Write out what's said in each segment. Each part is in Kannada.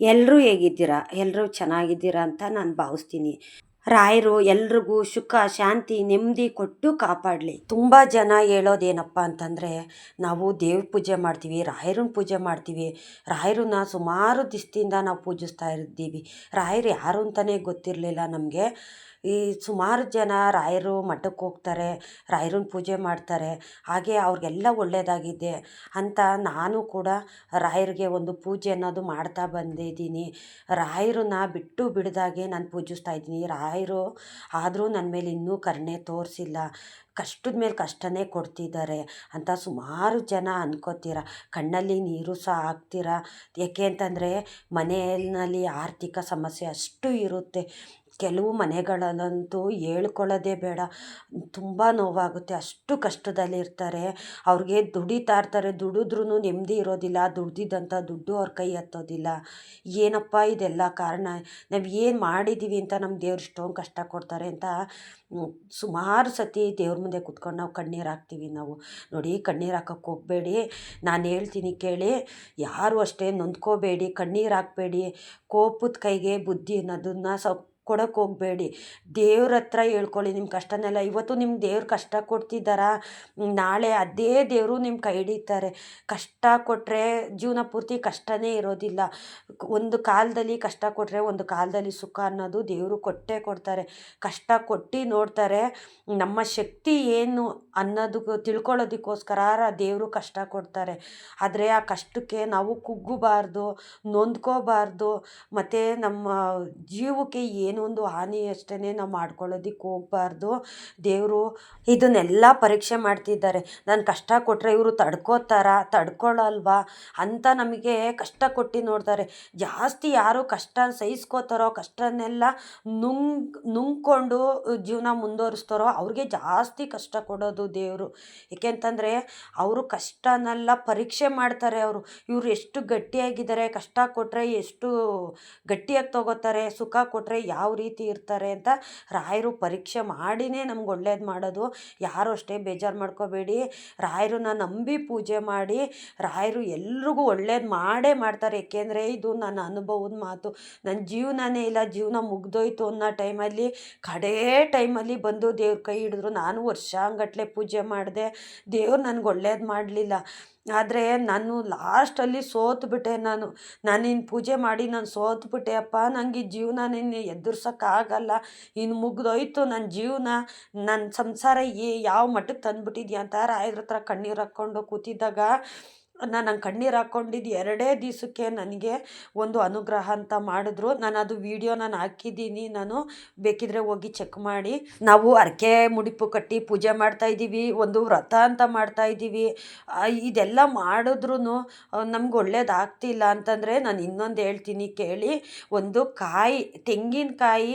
ಎಲ್ಲರೂ ಹೇಗಿದ್ದೀರಾ? ಎಲ್ಲರೂ ಚೆನ್ನಾಗಿದ್ದೀರಾ ಅಂತ ನಾನು ಭಾವಿಸ್ತೀನಿ. ರಾಯರು ಎಲ್ರಿಗೂ ಸುಖ, ಶಾಂತಿ, ನೆಮ್ಮದಿ ಕೊಟ್ಟು ಕಾಪಾಡಲಿ. ತುಂಬ ಜನ ಹೇಳೋದೇನಪ್ಪ ಅಂತಂದರೆ, ನಾವು ದೇವ್ರ ಪೂಜೆ ಮಾಡ್ತೀವಿ, ರಾಯರನ್ನ ಪೂಜೆ ಮಾಡ್ತೀವಿ. ರಾಯರನ್ನ ಸುಮಾರು ದಿಸ್ತಿಂದ ನಾವು ಪೂಜಿಸ್ತಾ ಇದ್ದೀವಿ. ರಾಯರು ಯಾರು ಅಂತಲೇ ಗೊತ್ತಿರಲಿಲ್ಲ ನಮಗೆ. ಈ ಸುಮಾರು ಜನ ರಾಯರು ಮಠಕ್ಕೆ ಹೋಗ್ತಾರೆ, ರಾಯರನ್ನ ಪೂಜೆ ಮಾಡ್ತಾರೆ. ಹಾಗೆ ಅವ್ರಿಗೆಲ್ಲ ಒಳ್ಳೆಯದಾಗಿದೆ ಅಂತ ನಾನು ಕೂಡ ರಾಯರಿಗೆ ಒಂದು ಪೂಜೆ ಅನ್ನೋದು ಮಾಡ್ತಾ ಬಂದಿದ್ದೀನಿ. ರಾಯರನ್ನ ಬಿಟ್ಟು ಬಿಡ್ದಾಗೆ ನಾನು ಪೂಜಿಸ್ತಾ ಇದ್ದೀನಿ. ರಾಯರು ಆದರೂ ನನ್ನ ಮೇಲೆ ಇನ್ನೂ ಕರುಣೆ ತೋರಿಸಿಲ್ಲ. ಕಷ್ಟದ ಮೇಲೆ ಕಷ್ಟನೇ ಕೊಡ್ತಿದ್ದಾರೆ ಅಂತ ಸುಮಾರು ಜನ ಅನ್ಕೋತೀರ? ಕಣ್ಣಲ್ಲಿ ನೀರು ಸಹ ಹಾಕ್ತೀರ? ಏಕೆ ಅಂತಂದರೆ ಮನೆಯಲ್ಲಿ ಆರ್ಥಿಕ ಸಮಸ್ಯೆ ಅಷ್ಟು ಇರುತ್ತೆ. ಕೆಲವು ಮನೆಗಳಲ್ಲಂತೂ ಹೇಳ್ಕೊಳ್ಳೋದೇ ಬೇಡ. ತುಂಬ ನೋವಾಗುತ್ತೆ. ಅಷ್ಟು ಕಷ್ಟದಲ್ಲಿರ್ತಾರೆ ಅವ್ರಿಗೆ ದುಡಿತಾ ಇರ್ತಾರೆ. ದುಡಿದ್ರೂ ನೆಮ್ಮದಿ ಇರೋದಿಲ್ಲ. ದುಡ್ದಿದ್ದಂಥ ದುಡ್ಡು ಅವ್ರ ಕೈ ಹತ್ತೋದಿಲ್ಲ. ಏನಪ್ಪ ಇದೆಲ್ಲ ಕಾರಣ? ನಾವು ಏನು ಮಾಡಿದ್ದೀವಿ ಅಂತ ನಮ್ಮ ದೇವ್ರು ಇಷ್ಟೊಂದು ಕಷ್ಟ ಕೊಡ್ತಾರೆ ಅಂತ ಸುಮಾರು ಸತಿ ದೇವ್ರ ಮುಂದೆ ಕುತ್ಕೊಂಡು ನಾವು ಕಣ್ಣೀರು ಹಾಕ್ತೀವಿ ನಾವು. ನೋಡಿ, ಕಣ್ಣೀರು ಹಾಕಕ್ಕೆ ಹೋಗಬೇಡಿ. ನಾನು ಹೇಳ್ತೀನಿ ಕೇಳಿ. ಯಾರು ಅಷ್ಟೇ ನೊಂದ್ಕೋಬೇಡಿ. ಕಣ್ಣೀರು ಹಾಕಬೇಡಿ. ಕೋಪದ ಕೈಗೆ ಬುದ್ಧಿ ಅನ್ನೋದನ್ನ ಸ್ವಲ್ಪ ಕೊಡೋಕೆ ಹೋಗಬೇಡಿ. ದೇವ್ರ ಹತ್ರ ಹೇಳ್ಕೊಳ್ಳಿ ನಿಮ್ಮ ಕಷ್ಟನೆಲ್ಲ. ಇವತ್ತು ನಿಮ್ಮ ದೇವ್ರು ಕಷ್ಟ ಕೊಡ್ತಿದ್ದಾರಾ? ನಾಳೆ ಅದೇ ದೇವರು ನಿಮ್ಮ ಕೈ ಹಿಡಿತಾರೆ ಕಷ್ಟ ಕೊಟ್ಟರೆ ಜೀವನ ಪೂರ್ತಿ ಕಷ್ಟನೇ ಇರೋದಿಲ್ಲ. ಒಂದು ಕಾಲದಲ್ಲಿ ಕಷ್ಟ ಕೊಟ್ಟರೆ ಒಂದು ಕಾಲದಲ್ಲಿ ಸುಖ ಅನ್ನೋದು ದೇವರು ಕೊಟ್ಟೇ ಕೊಡ್ತಾರೆ. ಕಷ್ಟ ಕೊಟ್ಟು ನೋಡ್ತಾರೆ ನಮ್ಮ ಶಕ್ತಿ ಏನು ಅನ್ನೋದು ತಿಳ್ಕೊಳ್ಳೋದಕ್ಕೋಸ್ಕರ ದೇವರು ಕಷ್ಟ ಕೊಡ್ತಾರೆ. ಆದರೆ ಆ ಕಷ್ಟಕ್ಕೆ ನಾವು ಕುಗ್ಗಬಾರ್ದು, ನೊಂದ್ಕೋಬಾರ್ದು, ಮತ್ತು ನಮ್ಮ ಜೀವಕ್ಕೆ ಏನೋ ಒಂದು ಹಾನಿ ಅಷ್ಟೇ ನಾವು ಮಾಡ್ಕೊಳ್ಳೋದಕ್ಕೆ ಹೋಗಬಾರ್ದು. ದೇವರು ಇದನ್ನೆಲ್ಲ ಪರೀಕ್ಷೆ ಮಾಡ್ತಿದ್ದಾರೆ. ನಾನು ಕಷ್ಟ ಕೊಟ್ಟರೆ ಇವರು ತಡ್ಕೋತಾರ? ತಡ್ಕೊಳ್ಳಲ್ವಾ ಅಂತ ನಮಗೆ ಕಷ್ಟ ಕೊಟ್ಟು ನೋಡ್ತಾರೆ. ಜಾಸ್ತಿ ಯಾರು ಕಷ್ಟ ಸಹಿಸ್ಕೋತಾರೋ, ಕಷ್ಟನೆಲ್ಲ ನುಂಗ್, ನುಂಗ್ಕೊಂಡು ಜೀವನ ಮುಂದುವರಿಸ್ತಾರೋ, ಅವ್ರಿಗೆ ಜಾಸ್ತಿ ಕಷ್ಟ ಕೊಡೋದು ದೇವರು. ಏಕೆಂತಂದರೆ ಅವರು ಕಷ್ಟನೆಲ್ಲ ಪರೀಕ್ಷೆ ಮಾಡ್ತಾರೆ ಅವರು. ಇವರು ಎಷ್ಟು ಗಟ್ಟಿಯಾಗಿದ್ದಾರೆ, ಕಷ್ಟ ಕೊಟ್ಟರೆ ಎಷ್ಟು ಗಟ್ಟಿಯಾಗಿ ತಗೋತಾರೆ, ಸುಖ ಕೊಟ್ಟರೆ ಯಾವ ರೀತಿ ಇರ್ತಾರೆ ಅಂತ ರಾಯರು ಪರೀಕ್ಷೆ ಮಾಡಿನೇ ನಮ್ಗೆ ಒಳ್ಳೇದು ಮಾಡೋದು. ಯಾರು ಅಷ್ಟೇ ಬೇಜಾರು ಮಾಡ್ಕೋಬೇಡಿ. ರಾಯರನ್ನ ನಂಬಿ ಪೂಜೆ ಮಾಡಿ, ರಾಯರು ಎಲ್ರಿಗೂ ಒಳ್ಳೇದು ಮಾಡೇ ಮಾಡ್ತಾರೆ. ಏಕೆಂದರೆ ಇದು ನನ್ನ ಅನುಭವದ ಮಾತು. ನನ್ನ ಜೀವನನೇ ಇಲ್ಲ, ಜೀವನ ಮುಗ್ದೋಯ್ತು ಅನ್ನೋ ಟೈಮಲ್ಲಿ, ಕಡೇ ಟೈಮಲ್ಲಿ ಬಂದು ದೇವ್ರ ಕೈ ಹಿಡಿದ್ರು. ನಾನು ವರ್ಷಾಂಗಟ್ಲೆ ಪೂಜೆ ಮಾಡಿದೆ, ದೇವ್ರು ನನಗೆ ಒಳ್ಳೇದು ಮಾಡಲಿಲ್ಲ. ಆದರೆ ನಾನು ಲಾಸ್ಟಲ್ಲಿ ಸೋತುಬಿಟ್ಟೆ ನಾನು. ನಾನು ಇನ್ನು ಪೂಜೆ ಮಾಡಿ ನಾನು ಸೋತುಬಿಟ್ಟೆ, ಅಪ್ಪ ನನಗೆ ಜೀವನ ನಿನ್ನ ಎದುರ್ಸೋಕ್ಕಾಗಲ್ಲ. ಇನ್ನು ಮುಗ್ದೋಯ್ತು ನನ್ನ ಜೀವನ. ನನ್ನ ಸಂಸಾರ ಏ ಯಾವ ಮಟ್ಟಕ್ಕೆ ತಂದುಬಿಟ್ಟಿದ್ಯಾ ಅಂತ ರಾಯರ ಹತ್ರ ಕಣ್ಣೀರು ಹಾಕ್ಕೊಂಡು ಕೂತಿದ್ದಾಗ ನಾನು ಕಣ್ಣೀರು ಹಾಕ್ಕೊಂಡಿದ್ದು ಎರಡೇ ದಿವಸಕ್ಕೆ ನನಗೆ ಒಂದು ಅನುಗ್ರಹ ಅಂತ ಮಾಡಿದ್ರು. ನಾನು ಅದು ವೀಡಿಯೋ ನಾನು ಹಾಕಿದ್ದೀನಿ. ನಾನು ಬೇಕಿದ್ರೆ ಹೋಗಿ ಚೆಕ್ ಮಾಡಿ. ನಾವು ಅರ್ಕೆ ಮುಡಿಪು ಕಟ್ಟಿ ಪೂಜೆ ಮಾಡ್ತಾ ಇದ್ದೀವಿ, ಒಂದು ವ್ರತ ಅಂತ ಮಾಡ್ತಾ ಇದ್ದೀವಿ. ಇದೆಲ್ಲ ಮಾಡಿದ್ರೂ ನಮ್ಗೆ ಒಳ್ಳೇದಾಗ್ತಿಲ್ಲ ಅಂತಂದರೆ ನಾನು ಇನ್ನೊಂದು ಹೇಳ್ತೀನಿ ಕೇಳಿ. ಒಂದು ಕಾಯಿ, ತೆಂಗಿನಕಾಯಿ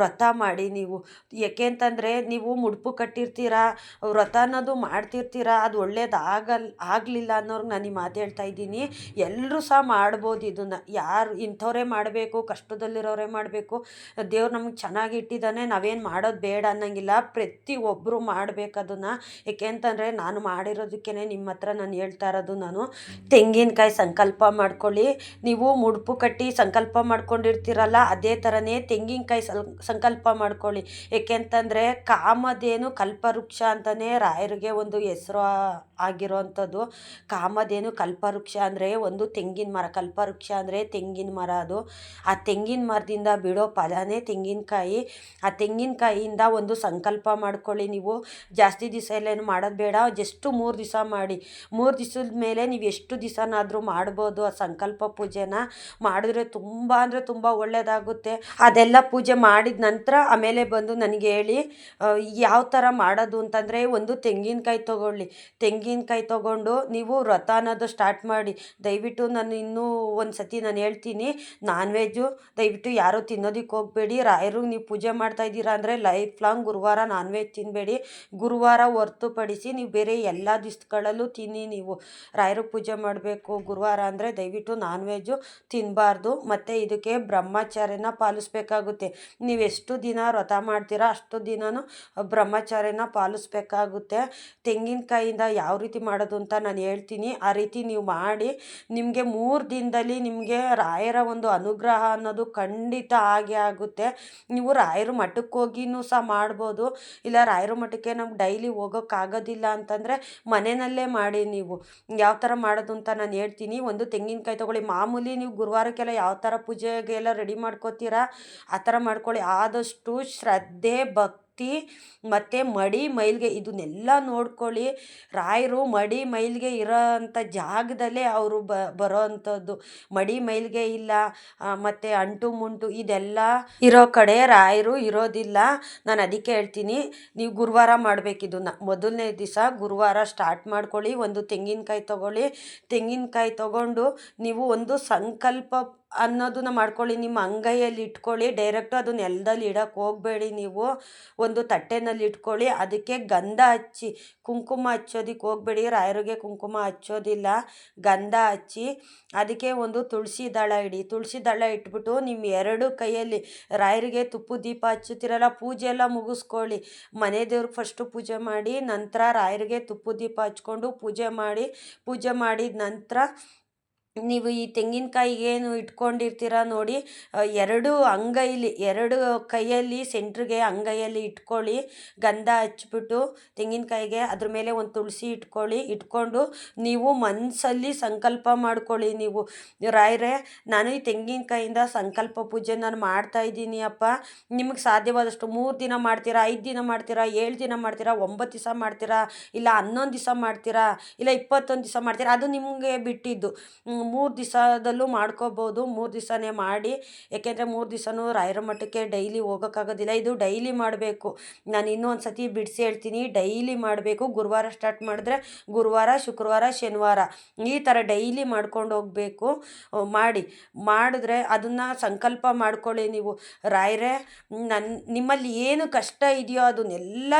ವ್ರತ ಮಾಡಿ ನೀವು. ಯಾಕೆ ಅಂತಂದರೆ ನೀವು ಮುಡುಪು ಕಟ್ಟಿರ್ತೀರಾ, ವ್ರತ ಅನ್ನೋದು ಮಾಡ್ತಿರ್ತೀರಾ, ಅದು ಒಳ್ಳೇದಾಗಲ್, ಆಗಲಿಲ್ಲ ಅನ್ನೋರ್ಗೆ ನಾನು ಈ ಮಾತು ಹೇಳ್ತಾ ಇದ್ದೀನಿ. ಎಲ್ಲರೂ ಸಹ ಮಾಡ್ಬೋದು ಇದನ್ನು. ಯಾರು ಇಂಥವರೇ ಮಾಡಬೇಕು, ಕಷ್ಟದಲ್ಲಿರೋರೇ ಮಾಡಬೇಕು. ದೇವ್ರು ನಮ್ಗೆ ಚೆನ್ನಾಗಿ ಇಟ್ಟಿದ್ದಾನೆ ನಾವೇನು ಮಾಡೋದು ಬೇಡ ಅನ್ನೋಂಗಿಲ್ಲ. ಪ್ರತಿ ಒಬ್ಬರು ಮಾಡಬೇಕು ಅದನ್ನು. ಏಕೆ ಅಂತಂದರೆ ನಾನು ಮಾಡಿರೋದಕ್ಕೇ ನಿಮ್ಮ ಹತ್ರ ನಾನು ಹೇಳ್ತಾ ಇರೋದು ನಾನು. ತೆಂಗಿನಕಾಯಿ ಸಂಕಲ್ಪ ಮಾಡ್ಕೊಳ್ಳಿ. ನೀವು ಮುಡುಪು ಕಟ್ಟಿ ಸಂಕಲ್ಪ ಮಾಡ್ಕೊಂಡಿರ್ತೀರಲ್ಲ, ಅದೇ ಥರನೇ ತೆಂಗಿನಕಾಯಿ ಸಂಕಲ್ಪ ಮಾಡ್ಕೊಳ್ಳಿ. ಯಾಕೆ ಅಂತಂದರೆ ಕಾಮಧೇನು ಕಲ್ಪವೃಕ್ಷ ಅಂತಲೇ ರಾಯರಿಗೆ ಒಂದು ಹೆಸರು ಆಗಿರೋ ಅಂಥದ್ದು ಕಾಮಧೇನು ಕಲ್ಪವೃಕ್ಷ ಅಂದರೆ ಒಂದು ತೆಂಗಿನ ಮರ, ಕಲ್ಪವೃಕ್ಷ ಅಂದರೆ ತೆಂಗಿನ ಮರ ಅದು. ಆ ತೆಂಗಿನ ಮರದಿಂದ ಬಿಡೋ ಫಲನೇ ತೆಂಗಿನಕಾಯಿ. ಆ ತೆಂಗಿನಕಾಯಿಯಿಂದ ಒಂದು ಸಂಕಲ್ಪ ಮಾಡ್ಕೊಳ್ಳಿ ನೀವು. ಜಾಸ್ತಿ ದಿವಸ ಎಲ್ಲೇನು ಮಾಡೋದು ಬೇಡ, ಜಸ್ಟು ಮೂರು ದಿವಸ ಮಾಡಿ. ಮೂರು ದಿವಸದ ಮೇಲೆ ನೀವು ಎಷ್ಟು ದಿವಸನಾದರೂ ಮಾಡ್ಬೋದು ಆ ಸಂಕಲ್ಪ ಪೂಜೆನ. ಮಾಡಿದ್ರೆ ತುಂಬ ಅಂದರೆ ತುಂಬ ಒಳ್ಳೆಯದಾಗುತ್ತೆ ಅದೆಲ್ಲ ಪೂಜೆ ಮಾಡಿದ ನಂತರ ಆಮೇಲೆ ಬಂದು ನನಗೆ ಹೇಳಿ ಯಾವ ಥರ ಮಾಡೋದು ಅಂತಂದರೆ ಒಂದು ತೆಂಗಿನಕಾಯಿ ತೊಗೊಳ್ಳಿ. ತೆಂಗಿನಕಾಯಿ ತೊಗೊಂಡು ನೀವು ವ್ರತ ಅನ್ನೋದು ಸ್ಟಾರ್ಟ್ ಮಾಡಿ, ದಯವಿಟ್ಟು ನಾನು ಇನ್ನೂ ಒಂದು ಸತಿ ನಾನು ಹೇಳ್ತೀನಿ ನಾನ್ ವೆಜ್ಜು ದಯವಿಟ್ಟು ಯಾರೂ ತಿನ್ನೋದಕ್ಕೆ ಹೋಗಬೇಡಿ, ರಾಯರು ನೀವು ಪೂಜೆ ಮಾಡ್ತಾ ಇದ್ದೀರಾ ಅಂದರೆ ಲೈಫ್ ಲಾಂಗ್ ಗುರುವಾರ ನಾನ್ ವೆಜ್ ತಿನ್ನಬೇಡಿ ಗುರುವಾರ ಹೊರತುಪಡಿಸಿ ನೀವು ಬೇರೆ ಎಲ್ಲ ದಿವಸಗಳಲ್ಲೂ ತಿನ್ನಿ ನೀವು. ರಾಯರು ಪೂಜೆ ಮಾಡಬೇಕು ಗುರುವಾರ ಅಂದರೆ ದಯವಿಟ್ಟು ನಾನ್ ವೆಜ್ಜು ತಿನ್ನಬಾರ್ದು ಮತ್ತು ಇದಕ್ಕೆ ಬ್ರಹ್ಮಚಾರ್ಯನ ಪಾಲಿಸ್ಬೇಕಾಗುತ್ತೆ. ಎಷ್ಟು ದಿನ ವ್ರತ ಮಾಡ್ತೀರಾ ಅಷ್ಟು ದಿನವೂ ಬ್ರಹ್ಮಚಾರ್ಯನ ಪಾಲಿಸ್ಬೇಕಾಗುತ್ತೆ. ತೆಂಗಿನಕಾಯಿಂದ ಯಾವ ರೀತಿ ಮಾಡೋದು ಅಂತ ನಾನು ಹೇಳ್ತೀನಿ. ಆ ರೀತಿ ನೀವು ಮಾಡಿ ನಿಮಗೆ ಮೂರು ದಿನದಲ್ಲಿ ನಿಮಗೆ ರಾಯರ ಒಂದು ಅನುಗ್ರಹ ಅನ್ನೋದು ಖಂಡಿತ ಆಗೇ ಆಗುತ್ತೆ. ನೀವು ರಾಯರ ಮಠಕ್ಕೆ ಹೋಗಿನೂ ಸಹ ಮಾಡ್ಬೋದು. ಇಲ್ಲ ರಾಯರ ಮಠಕ್ಕೆ ನಮ್ಗೆ ಡೈಲಿ ಹೋಗೋಕ್ಕಾಗೋದಿಲ್ಲ ಅಂತಂದರೆ ಮನೆಯಲ್ಲೇ ಮಾಡಿ ನೀವು. ಯಾವ ಥರ ಮಾಡೋದು ಅಂತ ನಾನು ಹೇಳ್ತೀನಿ. ಒಂದು ತೆಂಗಿನಕಾಯಿ ತೊಗೊಳ್ಳಿ. ಮಾಮೂಲಿ ನೀವು ಗುರುವಾರಕ್ಕೆಲ್ಲ ಯಾವ ಥರ ಪೂಜೆಗೆಲ್ಲ ರೆಡಿ ಮಾಡ್ಕೋತೀರಾ? ಆ ಥರ ಮಾಡ್ಕೊಳ್ಳಿ. ಆದಷ್ಟು ಶ್ರದ್ಧೆ, ಭಕ್ತಿ ಮತ್ತು ಮಡಿ ಮೈಲಿಗೆ ಇದನ್ನೆಲ್ಲ ನೋಡ್ಕೊಳ್ಳಿ. ರಾಯರು ಮಡಿ ಮೈಲಿಗೆ ಇರೋ ಅಂಥ ಜಾಗದಲ್ಲೇ ಅವರು ಬರೋ ಅಂಥದ್ದು. ಮಡಿ ಮೈಲಿಗೆ ಇಲ್ಲ ಮತ್ತು ಅಂಟು ಮುಂಟು ಇದೆಲ್ಲ ಇರೋ ಕಡೆ ರಾಯರು ಇರೋದಿಲ್ಲ. ನಾನು ಅದಕ್ಕೆ ಹೇಳ್ತೀನಿ, ನೀವು ಗುರುವಾರ ಮಾಡಬೇಕು ಇದನ್ನು ಮೊದಲನೇ ದಿವಸ ಗುರುವಾರ ಸ್ಟಾರ್ಟ್ ಮಾಡ್ಕೊಳ್ಳಿ. ಒಂದು ತೆಂಗಿನಕಾಯಿ ತೊಗೊಳ್ಳಿ. ತೆಂಗಿನಕಾಯಿ ತೊಗೊಂಡು ನೀವು ಒಂದು ಸಂಕಲ್ಪ ಅನ್ನೋದನ್ನ ಮಾಡ್ಕೊಳ್ಳಿ, ನಿಮ್ಮ ಅಂಗೈಯಲ್ಲಿ ಇಟ್ಕೊಳ್ಳಿ ಡೈರೆಕ್ಟು ಅದು ನೆಲದಲ್ಲಿ ಇಡೋಕ್ಕೆ ಹೋಗಬೇಡಿ ನೀವು. ಒಂದು ತಟ್ಟೆನಲ್ಲಿ ಇಟ್ಕೊಳ್ಳಿ, ಅದಕ್ಕೆ ಗಂಧ ಹಚ್ಚಿ, ಕುಂಕುಮ ಹಚ್ಚೋದಕ್ಕೆ ಹೋಗಬೇಡಿ. ರಾಯರಿಗೆ ಕುಂಕುಮ ಹಚ್ಚೋದಿಲ್ಲ, ಗಂಧ ಹಚ್ಚಿ, ಅದಕ್ಕೆ ಒಂದು ತುಳಸಿ ದಳ ಇಡಿ. ತುಳಸಿ ದಳ ಇಟ್ಬಿಟ್ಟು ನಿಮ್ಮ ಎರಡು ಕೈಯಲ್ಲಿ ರಾಯರಿಗೆ ತುಪ್ಪು ದೀಪ ಹಚ್ಚುತ್ತಿರಲ್ಲ, ಪೂಜೆ ಎಲ್ಲ ಮುಗಿಸ್ಕೊಳ್ಳಿ. ಮನೆ ದೇವ್ರಿಗೆ ಫಸ್ಟು ಪೂಜೆ ಮಾಡಿ, ನಂತರ ರಾಯರಿಗೆ ತುಪ್ಪು ದೀಪ ಹಚ್ಕೊಂಡು ಪೂಜೆ ಮಾಡಿ, ಪೂಜೆ ಮಾಡಿದ ನಂತರ ನೀವು ಈ ತೆಂಗಿನಕಾಯಿಗೇನು ಇಟ್ಕೊಂಡಿರ್ತೀರ ನೋಡಿ ಎರಡು ಅಂಗೈಲಿ, ಎರಡು ಕೈಯಲ್ಲಿ, ಸೆಂಟ್ರಿಗೆ ಅಂಗೈಯಲ್ಲಿ ಇಟ್ಕೊಳ್ಳಿ, ಗಂಧ ಹಚ್ಚಿಬಿಟ್ಟು ತೆಂಗಿನಕಾಯಿಗೆ. ಅದ್ರ ಮೇಲೆ ಒಂದು ತುಳಸಿ ಇಟ್ಕೊಳ್ಳಿ, ಇಟ್ಕೊಂಡು ನೀವು ಮನಸ್ಸಲ್ಲಿ ಸಂಕಲ್ಪ ಮಾಡ್ಕೊಳ್ಳಿ ನೀವು. ರಾಯ್ರೆ, ನಾನು ಈ ತೆಂಗಿನಕಾಯಿಂದ ಸಂಕಲ್ಪ ಪೂಜೆ ನಾನು ಮಾಡ್ತಾ ಇದ್ದೀನಿ ಅಪ್ಪ. ನಿಮಗೆ ಸಾಧ್ಯವಾದಷ್ಟು ಮೂರು ದಿನ ಮಾಡ್ತೀರಾ, ಐದು ದಿನ ಮಾಡ್ತೀರಾ, ಏಳು ದಿನ ಮಾಡ್ತೀರಾ, ಒಂಬತ್ತು ದಿವಸ ಮಾಡ್ತೀರಾ, ಇಲ್ಲ ಹನ್ನೊಂದು ದಿವಸ ಮಾಡ್ತೀರಾ, ಇಲ್ಲ ಇಪ್ಪತ್ತೊಂದು ದಿವಸ ಮಾಡ್ತೀರಾ, ಅದು ನಿಮಗೆ ಬಿಟ್ಟಿದ್ದು. ಮೂರು ದಿವಸದಲ್ಲೂ ಮಾಡ್ಕೋಬೋದು. ಮೂರು ದಿವಸನೇ ಮಾಡಿ. ಏಕೆಂದರೆ ಮೂರು ದಿವಸನೂ ರಾಯರ ಮಠಕ್ಕೆ ಡೈಲಿ ಹೋಗೋಕ್ಕಾಗೋದಿಲ್ಲ. ಇದು ಡೈಲಿ ಮಾಡಬೇಕು. ನಾನು ಇನ್ನೂ ಒಂದು ಸತಿ ಬಿಡಿಸಿ ಹೇಳ್ತೀನಿ. ಡೈಲಿ ಮಾಡಬೇಕು. ಗುರುವಾರ ಸ್ಟಾರ್ಟ್ ಮಾಡಿದ್ರೆ ಗುರುವಾರ, ಶುಕ್ರವಾರ, ಶನಿವಾರ ಈ ಥರ ಡೈಲಿ ಮಾಡ್ಕೊಂಡು ಹೋಗಬೇಕು. ಮಾಡಿ. ಮಾಡಿದ್ರೆ ಅದನ್ನು ಸಂಕಲ್ಪ ಮಾಡ್ಕೊಳ್ಳಿ ನೀವು. ರಾಯರೇ ನನ್ನ ನಿಮ್ಮಲ್ಲಿ ಏನು ಕಷ್ಟ ಇದೆಯೋ ಅದನ್ನೆಲ್ಲ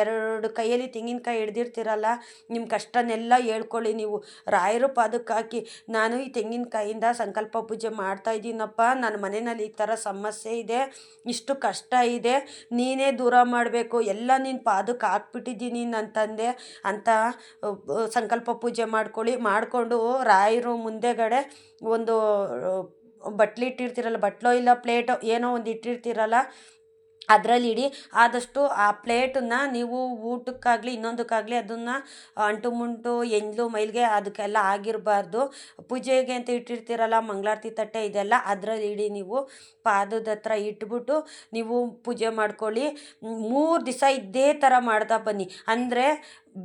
ಎರಡು ಕೈಯಲ್ಲಿ ತೆಂಗಿನಕಾಯಿ ಹಿಡ್ದಿರ್ತೀರಲ್ಲ ನಿಮ್ಮ ಕಷ್ಟನೆಲ್ಲ ಹೇಳ್ಕೊಳ್ಳಿ ನೀವು. ರಾಯರ ಪಾದಕ್ಕೆ ಹಾಕಿ ನಾನು ಈ ತೆಂಗಿನಕಾಯಿಂದ ಸಂಕಲ್ಪ ಪೂಜೆ ಮಾಡ್ತಾ ಇದ್ದೀನಪ್ಪ. ನನ್ನ ಮನೆಯಲ್ಲಿ ಈ ಥರ ಸಮಸ್ಯೆ ಇದೆ. ಇಷ್ಟು ಕಷ್ಟ ಇದೆ. ನೀನೇ ದೂರ ಮಾಡಬೇಕು. ಎಲ್ಲ ನಿನ್ನ ಪಾದಕ್ಕೆ ಹಾಕ್ಬಿಟ್ಟಿದ್ದೀನಿ ನನ್ನ ತಂದೆ ಅಂತ ಸಂಕಲ್ಪ ಪೂಜೆ ಮಾಡ್ಕೊಳ್ಳಿ. ಮಾಡಿಕೊಂಡು ರಾಯರು ಮುಂದೆಗಡೆ ಒಂದು ಬಟ್ಲು ಇಟ್ಟಿರ್ತೀರಲ್ಲ ಬಟ್ಲೋ ಇಲ್ಲ ಪ್ಲೇಟೋ, ಏನೋ ಒಂದು ಇಟ್ಟಿರ್ತೀರಲ್ಲ ಅದರಲ್ಲಿ ಇಡಿ, ಆದಷ್ಟು ಆ ಪ್ಲೇಟನ್ನ ನೀವು ಊಟಕ್ಕಾಗಲಿ, ಇನ್ನೊಂದಕ್ಕಾಗಲಿ ಅದನ್ನು ಅಂಟು ಮುಂಟು ಎಂಜಲು ಮೈಲಿಗೆ ಅದಕ್ಕೆಲ್ಲ ಆಗಿರಬಾರ್ದು. ಪೂಜೆಗೆ ಅಂತ ಇಟ್ಟಿರ್ತೀರಲ್ಲ, ಮಂಗಳಾರತಿ ತಟ್ಟೆ ಇದೆಲ್ಲ ಅದರಲ್ಲಿ ಇಡಿ ನೀವು. ಪಾದದ ಹತ್ರ ಇಟ್ಬಿಟ್ಟು ನೀವು ಪೂಜೆ ಮಾಡ್ಕೊಳ್ಳಿ. ಮೂರು ದಿವಸ ಇದೇ ಥರ ಮಾಡ್ತಾ ಬನ್ನಿ. ಅಂದರೆ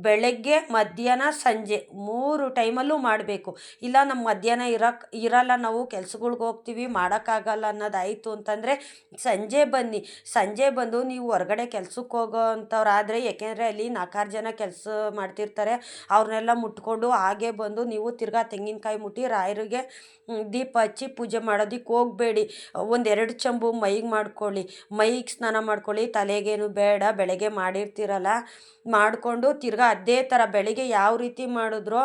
ಬೆಳಗ್ಗೆ, ಮಧ್ಯಾಹ್ನ, ಸಂಜೆ ಮೂರು ಟೈಮಲ್ಲೂ ಮಾಡಬೇಕು. ಇಲ್ಲ ನಮ್ಮ ಮಧ್ಯಾಹ್ನ ಇರಕ್, ಇರಲ್ಲ ನಾವು ಕೆಲ್ಸಗಳ್ಗೆ ಹೋಗ್ತೀವಿ, ಮಾಡೋಕ್ಕಾಗಲ್ಲ ಅನ್ನೋದಾಯಿತು ಅಂತಂದರೆ ಸಂಜೆ ಬನ್ನಿ. ಸಂಜೆ ಬಂದು ನೀವು ಹೊರಗಡೆ ಕೆಲ್ಸಕ್ಕೆ ಹೋಗೋ ಅಂಥವ್ರಾದರೆ ಏಕೆಂದರೆ ಅಲ್ಲಿ ನಾಲ್ಕಾರು ಜನ ಕೆಲಸ ಮಾಡ್ತಿರ್ತಾರೆ. ಅವ್ರನ್ನೆಲ್ಲ ಮುಟ್ಕೊಂಡು ಹಾಗೆ ಬಂದು ನೀವು ತಿರ್ಗಾ ತೆಂಗಿನಕಾಯಿ ಮುಟ್ಟಿ, ರಾಯರಿಗೆ ದೀಪ ಹಚ್ಚಿ ಪೂಜೆ ಮಾಡೋದಕ್ಕೆ ಹೋಗಬೇಡಿ. ಒಂದೆರಡು ಚಂಬು ಮೈಗೆ ಮಾಡ್ಕೊಳ್ಳಿ. ಮೈಗೆ ಸ್ನಾನ ಮಾಡ್ಕೊಳ್ಳಿ. ತಲೆಗೇನು ಬೇಡ, ಬೆಳಗ್ಗೆ ಮಾಡಿರ್ತೀರಲ್ಲ. ಮಾಡಿಕೊಂಡು ತಿರ್ಗಾ ಅದೇ ಥರ ಬೆಳಗ್ಗೆ ಯಾವ ರೀತಿ ಮಾಡಿದ್ರೋ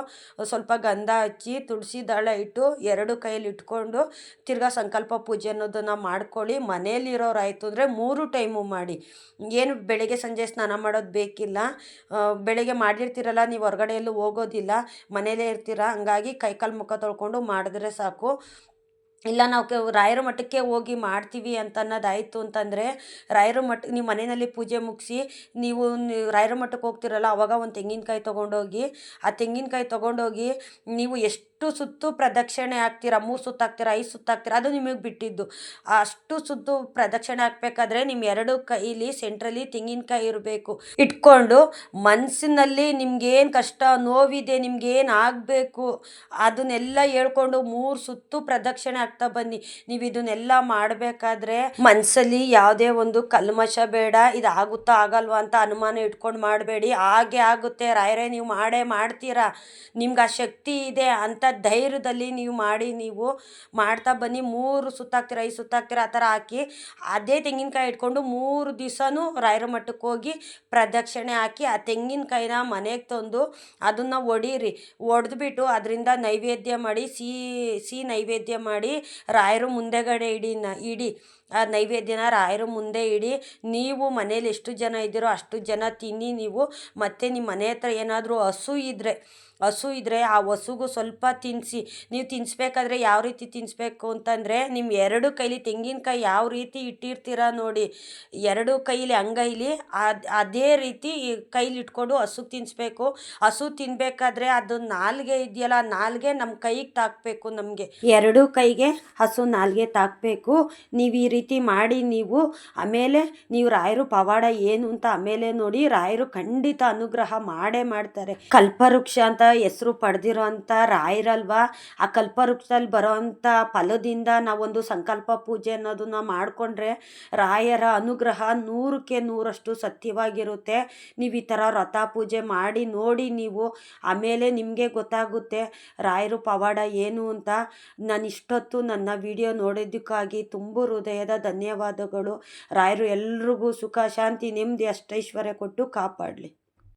ಸ್ವಲ್ಪ ಗಂಧ ಹಚ್ಚಿ, ತುಳಸಿ ದಳ ಇಟ್ಟು ಎರಡು ಕೈಯಲ್ಲಿ ಇಟ್ಕೊಂಡು ತಿರ್ಗಾ ಸಂಕಲ್ಪ ಪೂಜೆ ಅನ್ನೋದನ್ನು ಮಾಡ್ಕೊಳ್ಳಿ. ಮನೇಲಿರೋರು ಆಯಿತು ಅಂದರೆ ಮೂರು ಟೈಮು ಮಾಡಿ. ಏನು ಬೆಳಗ್ಗೆ ಸಂಜೆ ಸ್ನಾನ ಮಾಡೋದು ಬೇಕಿಲ್ಲ. ಬೆಳಗ್ಗೆ ಮಾಡಿರ್ತೀರಲ್ಲ, ನೀವು ಹೊರಗಡೆ ಎಲ್ಲೂ ಹೋಗೋದಿಲ್ಲ, ಮನೇಲೇ ಇರ್ತೀರ, ಹಂಗಾಗಿ ಕೈಕಾಲು ಮುಖ ತೊಳ್ಕೊಂಡು ಮಾಡಿದ್ರೆ ಸಾಕು. ಇಲ್ಲ, ನಾವು ಕೆ, ರಾಯರ ಮಠಕ್ಕೆ ಹೋಗಿ ಮಾಡ್ತೀವಿ ಅಂತ ಅನ್ನೋದಾಯಿತು ಅಂತಂದರೆ, ರಾಯರ ಮಠ, ನೀವು ಮನೆಯಲ್ಲಿ ಪೂಜೆ ಮುಗಿಸಿ, ನೀವು ರಾಯರ ಮಠಕ್ಕೆ ಹೋಗ್ತಿರಲ್ಲ, ಅವಾಗ ಒಂದು ತೆಂಗಿನಕಾಯಿ ತೊಗೊಂಡೋಗಿ, ಆ ತೆಂಗಿನಕಾಯಿ ತೊಗೊಂಡೋಗಿ ನೀವು ಎಷ್ಟು ಸುತ್ತು ಪ್ರದಕ್ಷಿಣೆ ಹಾಕ್ತೀರ, ಮೂರು ಸುತ್ತು ಹಾಕ್ತೀರಾ, ಐದು ಸುತ್ತು ಹಾಕ್ತೀರಾ, ಅದು ನಿಮಗೆ ಬಿಟ್ಟಿದ್ದು. ಅಷ್ಟು ಸುತ್ತು ಪ್ರದಕ್ಷಿಣೆ ಹಾಕ್ಬೇಕಾದ್ರೆ ನಿಮ್ಮ ಎರಡು ಕೈಲಿ ಸೆಂಟ್ರಲ್ಲಿ ತೆಂಗಿನಕಾಯಿ ಇರಬೇಕು. ಇಟ್ಕೊಂಡು ಮನಸ್ಸಿನಲ್ಲಿ ನಿಮ್ಗೇನು ಕಷ್ಟ, ನೋವಿದೆ, ನಿಮ್ಗೇನು ಆಗಬೇಕು, ಅದನ್ನೆಲ್ಲ ಹೇಳ್ಕೊಂಡು ಮೂರು ಸುತ್ತು ಪ್ರದಕ್ಷಿಣೆ ಆಗ್ತಾ ಬನ್ನಿ. ನೀವು ಇದನ್ನೆಲ್ಲ ಮಾಡಬೇಕಾದ್ರೆ ಮನಸ್ಸಲ್ಲಿ ಯಾವುದೇ ಒಂದು ಕಲ್ಮಶ ಬೇಡ ಇದು ಆಗುತ್ತಾ ಆಗಲ್ವಾ ಅಂತ ಅನುಮಾನ ಇಟ್ಕೊಂಡು ಮಾಡಬೇಡಿ. ಹಾಗೆ ಆಗುತ್ತೆ, ರಾಯರೇ, ನೀವು ಮಾಡೇ ಮಾಡ್ತೀರಾ. ನಿಮ್ಗೆ ಆ ಶಕ್ತಿ ಇದೆ ಅಂತ ಧೈರ್ಯದಲ್ಲಿ ನೀವು ಮಾಡಿ, ನೀವು ಮಾಡ್ತಾ ಬನ್ನಿ. ಮೂರು ಸುತ್ತಾಕ್ತೀರ, ಐದು ಸುತ್ತಾಕ್ತೀರ, ಆ ಥರ ಹಾಕಿ ಅದೇ ತೆಂಗಿನಕಾಯಿ ಇಟ್ಕೊಂಡು ಮೂರು ದಿವಸನೂ ರಾಯರ ಮಠಕ್ಕೆ ಹೋಗಿ ಪ್ರದಕ್ಷಿಣೆ ಹಾಕಿ ಆ ತೆಂಗಿನಕಾಯಿನ ಮನೆಗೆ ತಂದು ಅದನ್ನು ಒಡೀರಿ. ಒಡೆದ್ಬಿಟ್ಟು ಅದರಿಂದ ನೈವೇದ್ಯ ಮಾಡಿ ಸಿಹಿ ಸಿಹಿ ನೈವೇದ್ಯ ಮಾಡಿ ರಾಯರು ಮುಂದೆಗಡೆ ಇಡಿ ನ ಇಡಿ. ಆ ನೈವೇದ್ಯನ ರಾಯರು ಮುಂದೆ ಇಡಿ. ನೀವು ಮನೇಲಿ ಎಷ್ಟು ಜನ ಇದ್ದೀರೋ ಅಷ್ಟು ಜನ ತಿನ್ನಿ. ನೀವು ಮತ್ತು ನಿಮ್ಮ ಮನೆ ಹತ್ರ ಏನಾದರೂ ಹಸು ಇದ್ದರೆ ಹಸು ಇದ್ದರೆ ಆ ಹಸುಗೂ ಸ್ವಲ್ಪ ತಿನ್ನಿಸಿ ನೀವು ತಿನ್ನಿಸ್ಬೇಕಾದ್ರೆ ಯಾವ ರೀತಿ ತಿನ್ನಿಸ್ಬೇಕು ಅಂತಂದರೆ ನಿಮ್ಮ ಎರಡು ಕೈಲಿ ತೆಂಗಿನಕಾಯಿ ಯಾವ ರೀತಿ ಇಟ್ಟಿರ್ತೀರ ನೋಡಿ. ಎರಡು ಕೈಲಿ ಅಂಗೈಲಿ ಅದು ರೀತಿ ಕೈಲಿ ಇಟ್ಕೊಂಡು ಹಸುಗೆ ತಿನ್ನಿಸ್ಬೇಕು ಹಸು ತಿನ್ನಬೇಕಾದ್ರೆ ಅದು ನಾಲ್ಗೆ ಇದೆಯಲ್ಲ ನಾಲ್ಗೆ ನಮ್ಮ ಕೈಗೆ ತಾಕಬೇಕು ನಮಗೆ. ಎರಡು ಕೈಗೆ ಹಸು ನಾಲ್ಗೆ ತಾಕಬೇಕು. ನೀವು ಈ ಮಾಡಿ ನೀವು, ಆಮೇಲೆ ನೀವು ರಾಯರು ಪವಾಡ ಏನು ಅಂತ ಆಮೇಲೆ ನೋಡಿ ರಾಯರು ಖಂಡಿತ ಅನುಗ್ರಹ ಮಾಡೇ ಮಾಡ್ತಾರೆ. ಕಲ್ಪವೃಕ್ಷ ಅಂತ ಹೆಸರು ಪಡೆದಿರೋ ಅಂಥ ರಾಯರಲ್ವಾ? ಆ ಕಲ್ಪವೃಕ್ಷದಲ್ಲಿ ಬರೋ ಅಂಥ ಫಲದಿಂದ ನಾವೊಂದು ಸಂಕಲ್ಪ ಪೂಜೆ ಅನ್ನೋದನ್ನ ಮಾಡಿಕೊಂಡ್ರೆ ರಾಯರ ಅನುಗ್ರಹ ನೂರಕ್ಕೆ ನೂರಷ್ಟು ಸತ್ಯವಾಗಿರುತ್ತೆ. ನೀವು ಈ ಥರ ವ್ರತ ಪೂಜೆ ಮಾಡಿ ನೋಡಿ ನೀವು, ಆಮೇಲೆ ನಿಮಗೆ ಗೊತ್ತಾಗುತ್ತೆ ರಾಯರು ಪವಾಡ ಏನು ಅಂತ. ನಾನು ಇಷ್ಟೊತ್ತು ನನ್ನ ವಿಡಿಯೋ ನೋಡಿದ್ದಕ್ಕಾಗಿ ತುಂಬ ಹೃದಯದ ಧನ್ಯವಾದಗಳು. ರಾಯರು ಎಲ್ರಿಗೂ ಸುಖ ಶಾಂತಿ ನೆಮ್ಮದಿ ಅಷ್ಟೈಶ್ವರ್ಯ ಕೊಟ್ಟು ಕಾಪಾಡಲಿ.